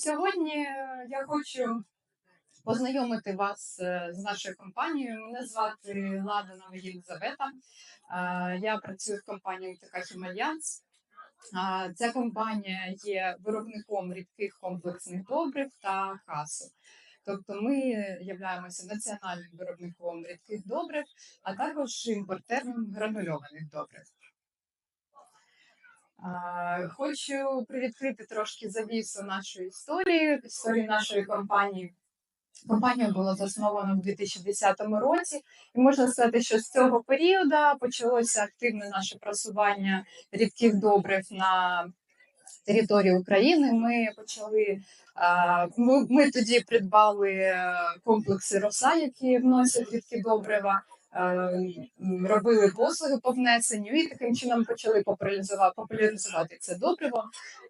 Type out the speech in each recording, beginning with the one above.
сьогодні е, я хочу познайомити вас е, з нашою компанією. Мене звати Ладана Єлизавета. Е, Я працюю в компанії Хімальянс. Ця компанія є виробником рідких комплексних добрив та касу. Тобто ми являємося національним виробником рідких добрив, а також імпортером гранульованих добрив. Хочу привідкрити трошки завісу нашої історії, історії нашої компанії. Компанія була заснована в 2010 році, і можна сказати, що з цього періоду почалося активне наше просування рідких добрив на території України. Ми почали ми, ми тоді придбали е, комплекси роса, які вносять рідкі добрива. Е, Робили послуги по внесенню і таким чином почали популяризувати, це добриво.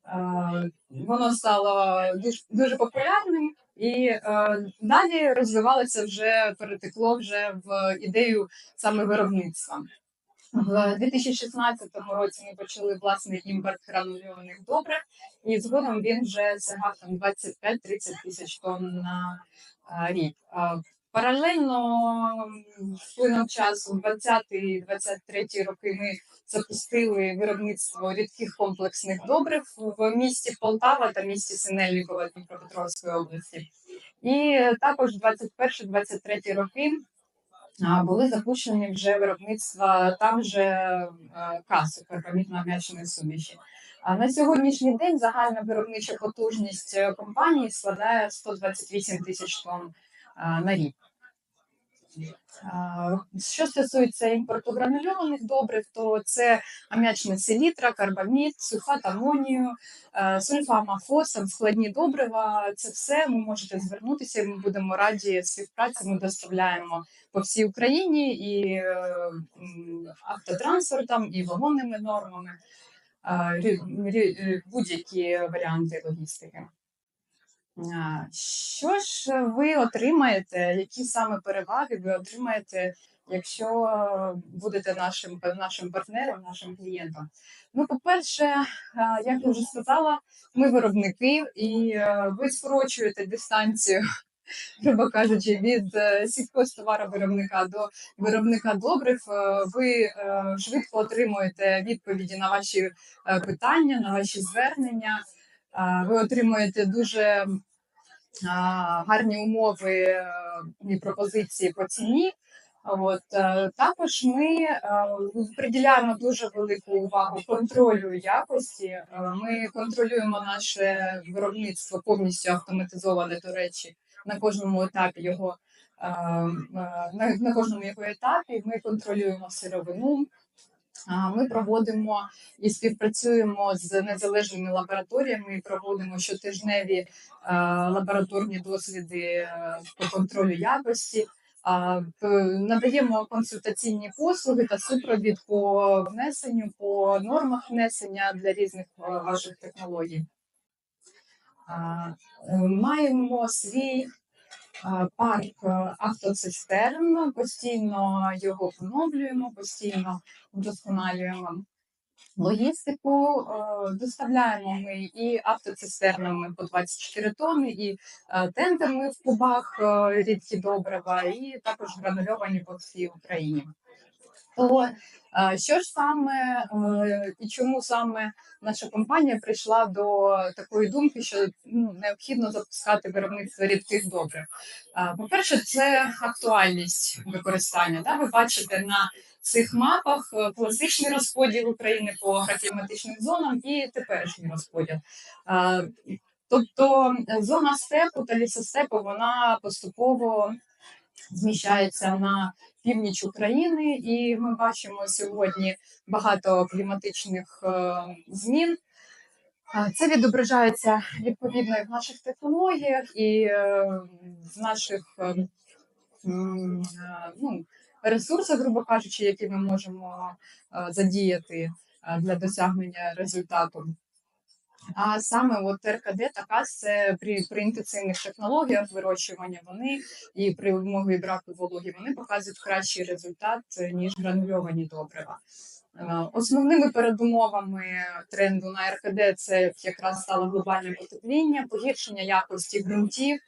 Е, Воно стало дуже, популярним і е, далі розвивалося вже, перетекло вже в ідею саме виробництва. В 2016 році ми почали власний імпорт гранульованих добрив, і згодом він вже сягав там 25-30 тисяч тонн на рік. Паралельно м, з плином часу, 20-23 роки, ми запустили виробництво рідких комплексних добрив в місті Полтава та місті Синельниково Дніпропетровської області. І також 21-23 роки були запущені вже виробництва там же е, каси карбамідно-ам'ячної суміші. А на сьогоднішній день загальна виробнича потужність е, компанії складає 128 тисяч тонн на рік. Що стосується імпорту гранульованих добрив, то це ам'ячна селітра, карбамід, сульфат амонію, сульфамафос, там складні добрива. Це все ви можете звернутися. Ми будемо раді співпраці. Ми доставляємо по всій Україні і е, автотранспортом, і вагонними нормами, будь-які варіанти логістики. Що ж ви отримаєте? Які саме переваги ви отримаєте, якщо будете нашим нашим партнером, нашим клієнтом? Ну, по-перше, як я вже сказала, ми виробники, і е, ви скорочуєте дистанцію, грубо кажучи, від е, сільхозтоваровиробника до виробника добрив. Е, Ви швидко отримуєте відповіді на ваші питання, на ваші звернення. Ви отримуєте дуже гарні умови е, і пропозиції по ціні. От е, також ми е, приділяємо дуже велику увагу контролю якості. Ми контролюємо наше виробництво повністю автоматизоване, до речі, на кожному етапі його на кожному його етапі. Ми контролюємо сировину. Ми проводимо і співпрацюємо з незалежними лабораторіями. Проводимо щотижневі е, лабораторні досліди е, по контролю якості. Надаємо консультаційні послуги та супровід по внесенню, по нормах внесення для різних е, ваших технологій. Маємо свій парк е, автоцистерн, постійно його поновлюємо, постійно вдосконалюємо логістику. е, Доставляємо ми і автоцистернами по 24 тонни, і тентами тендерами в кубах е, рідкі добрива, і також гранульовані по всій Україні. То е, що ж саме е, і чому саме наша компанія прийшла до такої думки, що ну, необхідно запускати виробництво рідких добрив? Е, По-перше, це актуальність використання. Да? Ви бачите на цих мапах класичний розподіл України по агрокліматичним зонам і теперішній розподіл. Тобто зона степу та лісостепу вона поступово зміщається на північ України, і ми бачимо сьогодні багато кліматичних е, змін. Це відображається відповідно і в наших технологіях і е, в наших е, ну, ресурсах, грубо кажучи, які ми можемо задіяти для досягнення результату. А саме от РКД та КАС це при, при інтенсивних технологіях вирощування вони і при умові браку вологи вони показують кращий результат, е, ніж гранульовані добрива. Е, Основними передумовами тренду на РКД це якраз стало глобальне потепління, погіршення якості ґрунтів.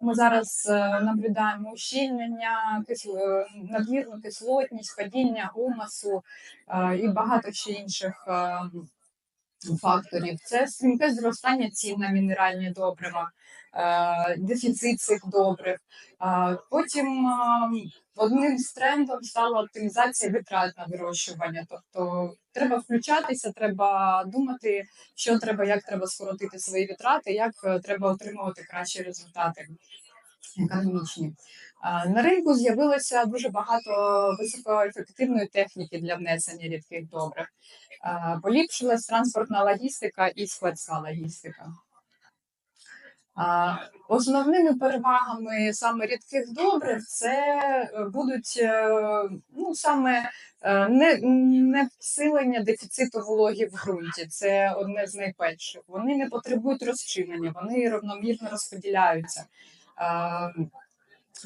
Ми зараз е, наблюдаємо ущільнення, надмірну кислотність, падіння гумасу і багато ще інших е, факторів. Це стрімке зростання цін на мінеральні добрива, е, дефіцит цих добрив. Е, Потім е, одним з трендів стала оптимізація витрат на вирощування. Тобто треба включатися, треба думати, що треба, як треба скоротити свої витрати, як треба отримувати кращі результати економічні. На ринку з'явилося дуже багато високоефективної техніки для внесення рідких добрив. Поліпшилась транспортна логістика і складська логістика. Основними перевагами саме рідких добрив це е, будуть е, ну, саме е, не, не всилення дефіциту вологи в ґрунті. Це одне з найперших. Вони не потребують розчинення, вони рівномірно розподіляються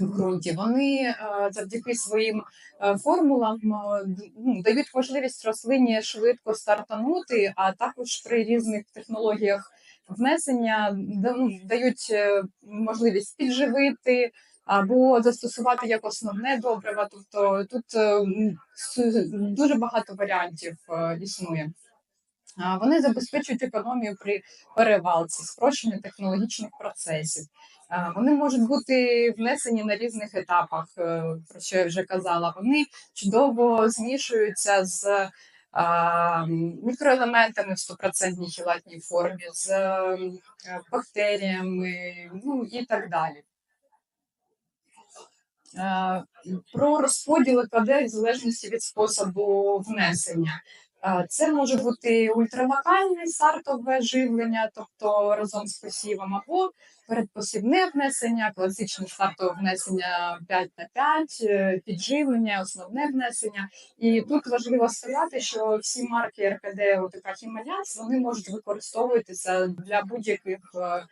в ґрунті. Вони е, завдяки своїм е, формулам е, ну, дають можливість рослині швидко стартанути, а також при різних технологіях внесення ну, дають можливість підживити або застосувати як основне добриво. Тобто тут дуже багато варіантів існує. Вони забезпечують економію при перевалці, спрощення технологічних процесів. А, Вони можуть бути внесені на різних етапах, е, про що я вже казала. Вони чудово змішуються з мікроелементами в стопроцентній хілатній формі, з е, бактеріями, ну і так далі. Е, Про розподіл КД в залежності від способу внесення. Е, Це може бути ультралокальне стартове живлення, тобто разом з посівом, або передпосівне внесення, класичне стартове внесення 5 на 5, е, підживлення, основне внесення. І тут важливо сказати, що всі марки РКД ОТК Хімаляс вони можуть використовуватися для будь-яких е,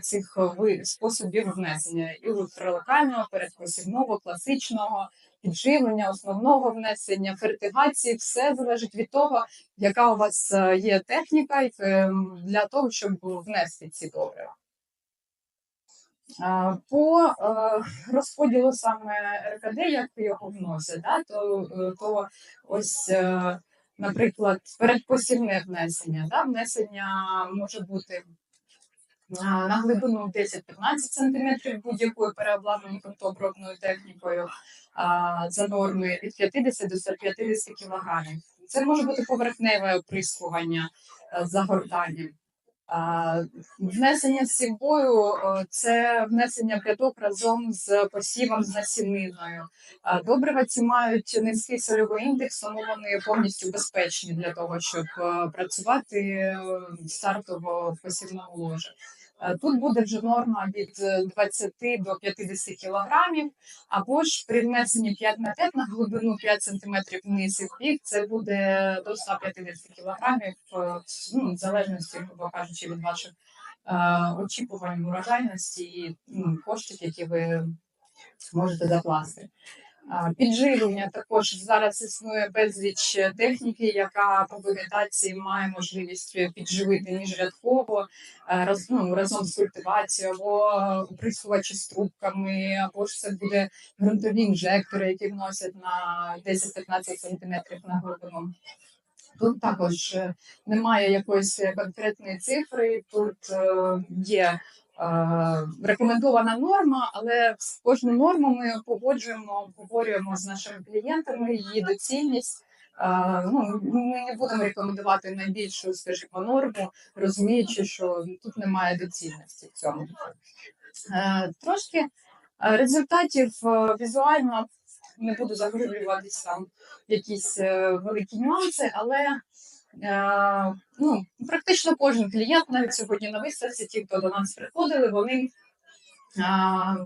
цих ви- способів внесення і ультралокального, передпосівного, класичного, підживлення, основного внесення, фертигації, все залежить від того, яка у вас е, є техніка ем, для того, щоб внести ці добрива. По е, розподілу саме РКД, як його вносять, да, то, е, то ось, е, наприклад, передпосівне внесення. Да, внесення може бути на глибину 10-15 см будь-якою переобладнаною ґрунтообробною технікою за нормою від 50 до 150 кг. Це може бути поверхневе оприскування загортанням. Внесення сівбою е, це внесення п'яток разом з посівом з насіниною. Добрива ці мають низький сольовий індекс, тому вони повністю безпечні для того, щоб е, працювати е, стартово в посівному ложі. Е, Тут буде вже норма від е, 20 до 50 кілограмів, або ж при внесенні 5 на 5 на глибину 5 см вниз і вбік, це буде до 150 кілограмів, е, ну, в залежності, грубо кажучи, від ваших е, очікувань урожайності і ну, коштів, які ви можете закласти. Підживлення також зараз існує безліч техніки, яка по вегетації має можливість підживити міжрядково е, раз, ну, разом з культивацією, або оприскувачі з трубками, або ж це буде ґрунтові інжектори, які вносять на 10-15 см на глибину. Тут також е, немає якоїсь конкретної цифри, тут е, є е, рекомендована норма, але кожну норму ми погоджуємо, обговорюємо з нашими клієнтами її доцільність. Е, Ну, ми не будемо рекомендувати найбільшу, скажімо, норму, розуміючи, що тут немає доцільності в цьому. Е, Трошки е, результатів е, візуально не буду заглиблюватись там якісь е, великі нюанси, але е, ну, практично кожен клієнт, навіть сьогодні на виставці, ті, хто до нас приходили, вони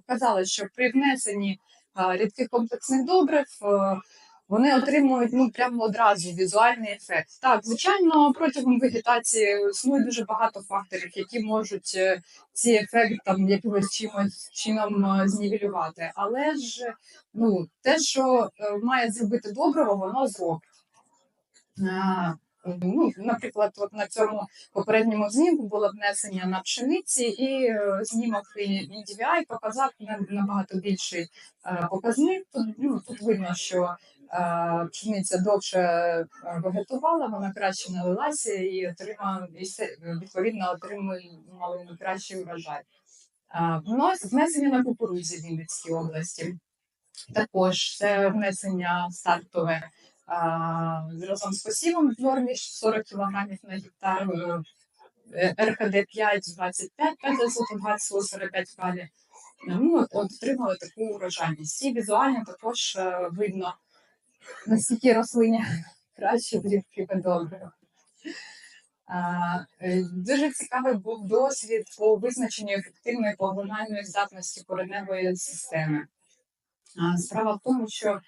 казали, що при внесенні рідких комплексних добрив вони отримують ну прямо одразу візуальний ефект. Так, звичайно, протягом вегетації існує дуже багато факторів, які можуть е, ці ефект там якимось чимось чином е, знівелювати. Але ж ну те, що е, має зробити доброго, воно зробить. Ну, наприклад, от на цьому попередньому знімку було внесення на пшениці, і е, знімок NDVI показав набагато більший е, показник. Тут, ну, тут видно, що е, пшениця довше вегетувала, вона краще налилася і отримала і відповідно отримали кращий урожай. А, Внесення на кукурудзі в Вінницькій області. Також це внесення стартове разом з посівом в 40 кг на гектар, РКД 5 25, 5 20 45 калі. Ну, от, от отримали таку урожайність. І візуально також е, видно, наскільки рослині краще в рідких добрив. Е, Дуже цікавий був досвід по визначенню ефективної поглинальної здатності кореневої системи. Справа в тому, що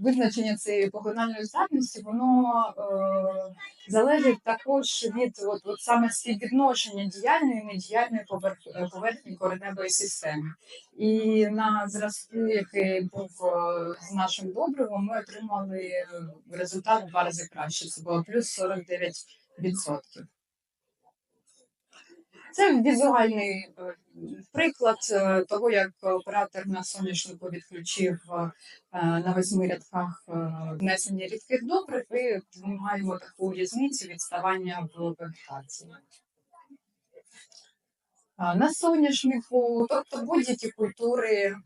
визначення цієї поглинальної здатності воно е, залежить також від от, от саме співвідношення діяльної і недіяльної е, поверхні кореневої системи. І на зразку, який був е, з нашим добривом, ми отримали е, результат в два рази краще. Це було плюс 49%. Це візуальний е, приклад е, того, як оператор на соняшнику відключив е, на восьми рядках внесення рідких добрив, і ми маємо таку різницю відставання в вегетації. На соняшнику, тобто будь-які культури,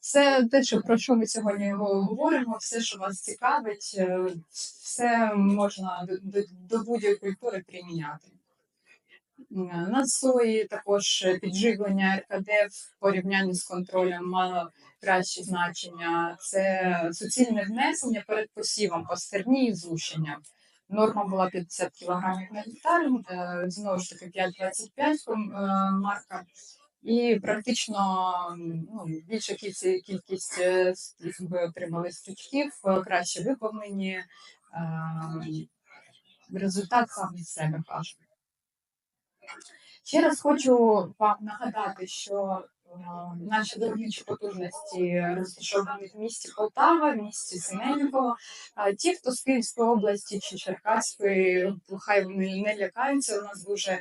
все те, що про що ми сьогодні говоримо, все, що вас цікавить, все можна до, до, до будь-якої культури приміняти. Е, На сої також підживлення РКД в порівнянні з контролем мало кращі значення. Це суцільне внесення перед посівом по стерні і зрушення. Норма була 50 кг на гектар, е, знову ж таки 5,25 ком- е, марка. І практично ну, більша кількість, кількість отримали стрічків, краще виповнені. Результат сам від себе каже. Ще раз хочу вам нагадати, що е, наші виробничі потужності розташовані в місті Полтава, в місті Семенівого. А Ті, хто з Київської області чи Черкаської, хай вони не лякаються. У нас дуже е,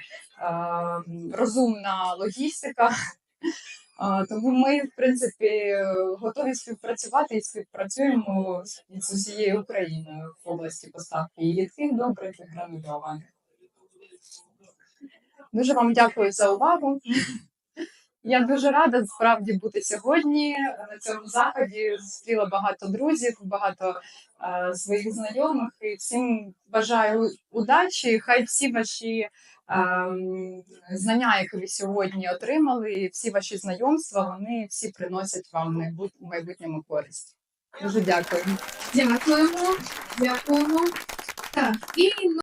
розумна логістика. Тому ми, в принципі, готові співпрацювати і співпрацюємо з усією Україною в області поставки і рідких добрих і гранульованих. Дуже вам дякую за увагу. Я дуже рада справді бути сьогодні на цьому заході. Зустріла багато друзів, багато е, своїх знайомих і всім бажаю удачі. Хай всі ваші е, знання, які ви сьогодні отримали, і всі ваші знайомства, вони всі приносять вам в майбутньому користь. Дуже дякую. Дякуємо, дякуємо. Так, і